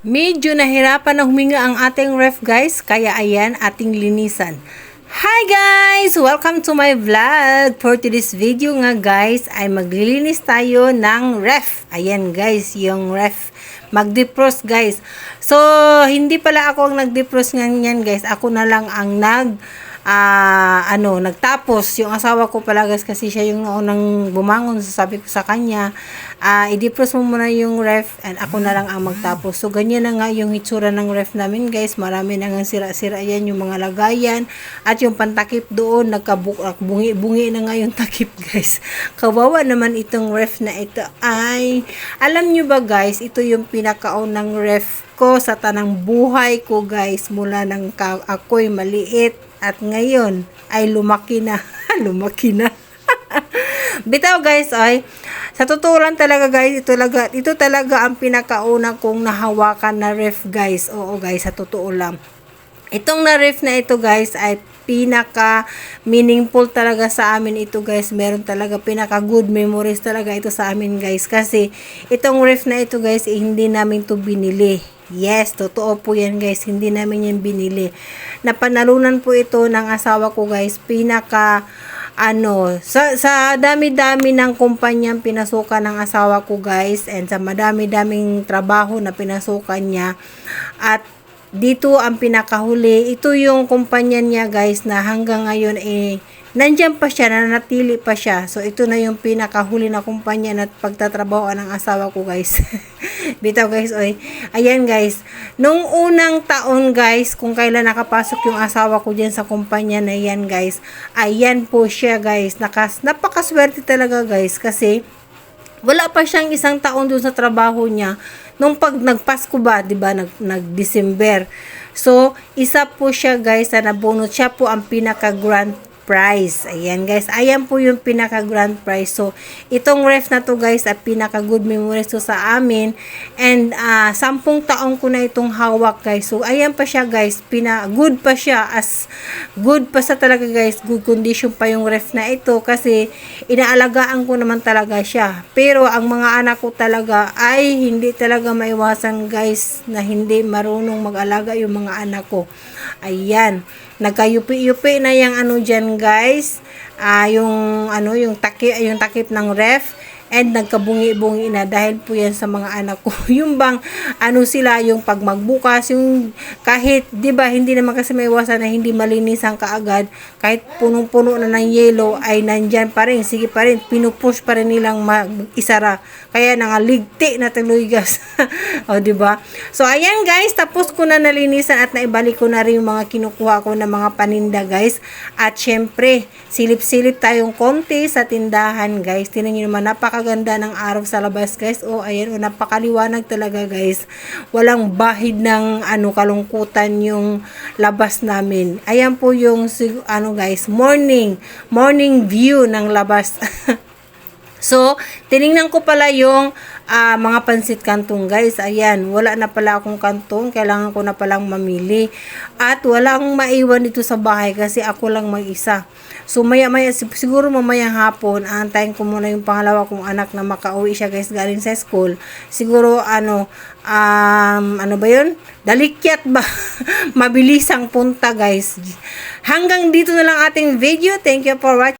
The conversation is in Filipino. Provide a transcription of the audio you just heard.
Medyo nahirapan na huminga ang ating ref guys, kaya ayan ating linisan. Hi guys! Welcome to my vlog! For today's video nga guys, ay maglilinis tayo ng ref. Ayan guys, yung ref. Mag-defrost guys. So, hindi pala ako ang nag-defrost nga yan guys. Ako na lang ang nag ah ano, nagtapos. Yung asawa ko pala guys kasi siya yung unang bumangon sabi ko sa kanya ah i-defrost mo muna yung ref and ako na lang ang magtapos. So ganyan na nga yung itsura ng ref namin guys. Marami na nga sira-sira yan yung mga lagayan. At yung pantakip doon nagkabungi-bungi na nga yung takip guys. Kawawa naman itong ref na ito. Ay alam nyo ba guys ito yung pinakaunang ref ko sa tanang buhay ko guys mula nang ako'y maliit at ngayon ay lumaki na lumaki na Bitaw guys ay sa totoo lang talaga guys ito talaga ito talaga ang pinakauna kong nahawakan na ref guys oo guys sa totoo lang Itong na ref na ito guys ay pinaka meaningful talaga sa amin ito guys. Meron talaga pinaka good memories talaga ito sa amin guys. Kasi itong ref na ito guys eh, hindi namin to binili. Yes, totoo po yan guys. Hindi namin yan binili. Napanalunan po ito ng asawa ko guys. Pinaka ano, sa, sa dami-dami ng kumpanyang pinasukan ng asawa ko guys and sa madami-daming trabaho na pinasukan niya at dito ang pinakahuli. Ito yung kumpanya niya guys na hanggang ngayon eh nandyan pa siya, nanatili pa siya. So ito na yung pinakahuli na kumpanya na pagtatrabaho ng asawa ko guys. Bitaw guys, oy. Ayan guys. Nung unang taon guys, kung kailan nakapasok yung asawa ko dyan sa kumpanya na yan guys, ayan po siya guys. Nakas, napakaswerte talaga guys kasi wala pa siyang isang taon doon sa trabaho niya nung pag nagpasko ba, 'di ba, nag nag-December. So, isa po siya guys na nabunot siya po ang pinaka grand prize. Ayan guys, ayan po yung pinaka grand prize. So, itong ref na to guys, at pinaka good memories to sa amin. And uh, sampung taong ko na itong hawak guys. So, ayan pa siya guys, pina good pa siya as good pa sa talaga guys. Good condition pa yung ref na ito kasi inaalagaan ko naman talaga siya. Pero ang mga anak ko talaga ay hindi talaga maiwasan guys na hindi marunong mag-alaga yung mga anak ko. Ayan. Nagkayupi-yupi na yung ano dyan guys. Ah, yung ano, yung takip, yung takip ng ref and nagkabungi-bungi na dahil po yan sa mga anak ko. yung bang ano sila yung pag magbukas yung kahit 'di ba hindi naman kasi may iwasan na hindi malinis ang kaagad. Kahit punong-puno na ng yellow ay nandyan pa rin. Sige pa rin pinupush pa rin nilang mag-isara. Kaya nangaligti na tuloy gas o 'di ba? So ayan guys tapos ko na nalinisan at naibalik ko na rin yung mga kinukuha ko na mga paninda guys. At syempre silip-silip tayong konti sa tindahan guys. Tinan niyo naman napaka napakaganda ng araw sa labas guys. Oh, ayan, oh, napakaliwanag talaga guys. Walang bahid ng ano kalungkutan yung labas namin. Ayan po yung ano guys, morning, morning view ng labas. So, tiningnan ko pala yung uh, mga pansit kantong guys. Ayan, wala na pala akong kantong. Kailangan ko na palang mamili. At walang maiwan dito sa bahay kasi ako lang mag-isa. So, maya-maya, siguro mamayang hapon, antayin ko muna yung pangalawa kong anak na makauwi siya guys galing sa school. Siguro, ano, um, ano ba yun? Dalikyat ba? Mabilisang punta guys. Hanggang dito na lang ating video. Thank you for watching.